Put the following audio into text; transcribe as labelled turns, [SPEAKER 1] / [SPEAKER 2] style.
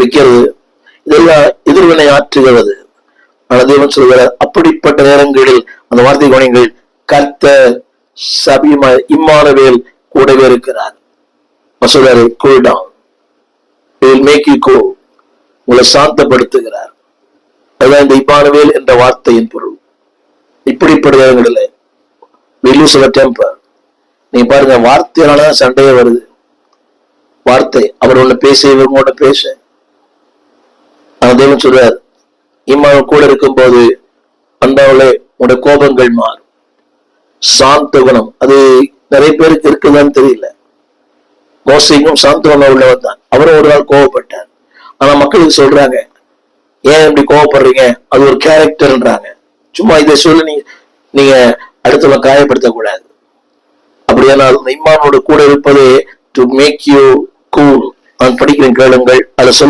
[SPEAKER 1] வைக்கிறது. இதெல்லாம் எதிர்வினை ஆற்றுகிறது ஆனால் தேவன் சொல்கிறார் அப்படிப்பட்ட நேரங்களில் அந்த வார்த்தை குணங்கள் கர்த்தர் சபிம இம்மானவேல் கூடவே இருக்கிறார். அவர் சொல்றாரு கூல் டவுன் will உங்களை சாந்தப்படுத்துகிறார். அதுதான் இந்த இம்மானவேல் என்ற வார்த்தையின் பொருள். இப்படிப்பட்ட நேரங்களில் we lose our நீங்க பாருங்க வார்த்தையால சண்டையே வருது. வார்த்தை அவர் ஒண்ணு பேச இவங்க ஒண்ணு பேச. ஆனா சொல்றார். இம்மான் கூட இருக்கும்போது அந்தாவிலே உடைய கோபங்கள் மாறும். சாந்த குணம் அது நிறைய பேருக்கு இருக்குதான்னு தெரியல. மோசிங்கும் சாந்த குணம் உள்ளவர் தான். அவரும் ஒரு நாள் கோவப்பட்டார். ஆனா மக்களுக்கு சொல்றாங்க ஏன் இப்படி கோவப்படுறீங்க? அது ஒரு கேரக்டர்ன்றாங்க சும்மா இதை சொல்லி நீங்க நீங்க அடுத்தவங்க காயப்படுத்தக்கூடாது. அப்படியானால் இம்மானோட கூட இருப்பதே டு மேக் யூ கூல் நான் படிக்கிறேன் கேளுங்கள். அதை சொல்ல